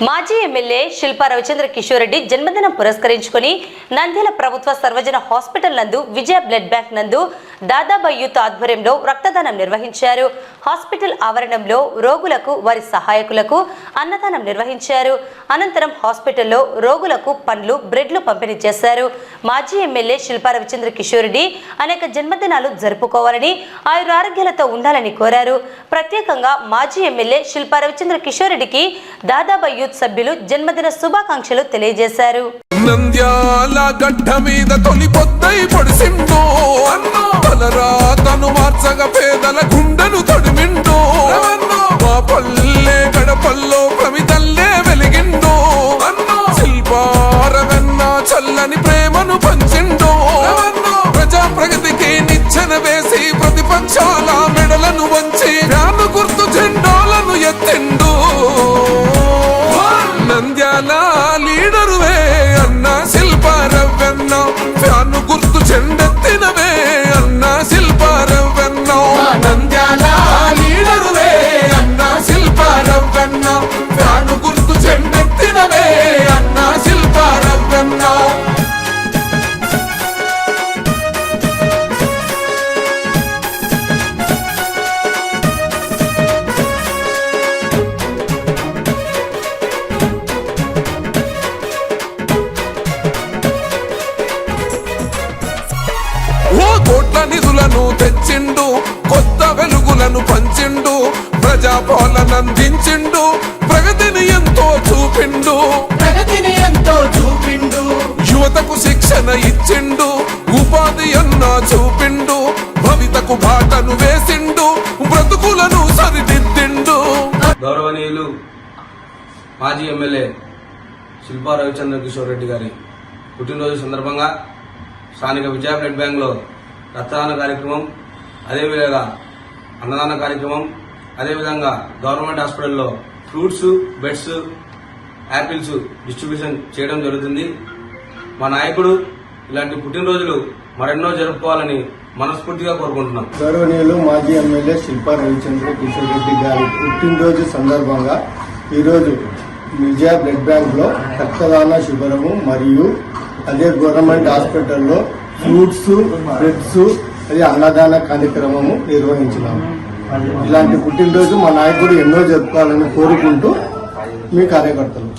మాజీ ఎమ్మెల్యే శిల్పా రవిచంద్ర కిషోర్ రెడ్డి జన్మదినం పురస్కరించుకొని నంద్యాల ప్రభుత్వ సర్వజన హాస్పిటల్ నందు విజయ బ్లడ్ బ్యాంక్ నందు దాదాబాయి యూత్ ఆధ్వర్యంలో రక్తదానం నిర్వహించారు. హాస్పిటల్ ఆవరణంలో రోగులకు వారి సహాయకులకు అన్నదానం నిర్వహించారు. అనంతరం హాస్పిటల్లో రోగులకు పండ్లు బ్రెడ్లు పంపిణీ చేశారు. మాజీ ఎమ్మెల్యే శిల్పా రవిచంద్ర కిషోరెడ్డి అనేక జన్మదినాలు జరుపుకోవాలని ఆయుర ఆరోగ్యాలతో ఉండాలని కోరారు. ప్రత్యేకంగా మాజీ ఎమ్మెల్యే శిల్పా రవిచంద్ర కిషోరెడ్డికి దాదాబాయి యూత్ సభ్యులు జన్మదిన శుభాకాంక్షలు తెలియజేశారు. నంద్యాల గడ్డ మీద తొలి పొద్దై పొడిసిందో పొడిసిండు. తలరా తను మార్చగా పేదల గుండెను తొడి తెచ్చిండు కొత్త వెలుగులను పంచిండు ప్రజాపాలన అందించిండు ప్రగతిని ఎంతో చూపిండు. ప్రగతిని ఎంతో చూపిండు. యువతకు శిక్షణ ఇచ్చిండు ఉపాధి అన్న చూపిండు భవితకు బాటను వేసిండు బ్రతుకులను సరిదిద్దిండు. గౌరవనీయులు మాజీ ఎమ్మెల్యే శిల్పా రవిచంద్ర కిషోర్ రెడ్డి గారి పుట్టినరోజు సందర్భంగా స్థానిక విజయ బ్లడ్ బ్యాంక్లో రక్తదాన కార్యక్రమం అదేవిధంగా అన్నదాన కార్యక్రమం అదేవిధంగా గవర్నమెంట్ హాస్పిటల్లో ఫ్రూట్స్ బెడ్స్ యాపిల్స్ డిస్ట్రిబ్యూషన్ చేయడం జరుగుతుంది. మా నాయకుడు ఇలాంటి పుట్టినరోజులు మరెన్నో జరుపుకోవాలని మనస్ఫూర్తిగా కోరుకుంటున్నాం. గౌరవనీయులు మాజీ ఎమ్మెల్యే శిల్పా రవిచంద్ర కిషోర్ రెడ్డి గారి పుట్టినరోజు సందర్భంగా ఈరోజు విజయ బ్లడ్ బ్యాంక్లో రక్తదాన శిబిరము మరియు అదే గవర్నమెంట్ హాస్పిటల్లో ఫ్రూట్స్ బ్రెడ్స్ అది అన్నదాన కార్యక్రమము నిర్వహించినాము. ఇలాంటి పుట్టినరోజు మా నాయకుడు ఎన్నో జరుపుకోవాలని కోరుకుంటూ మీ కార్యకర్తలు.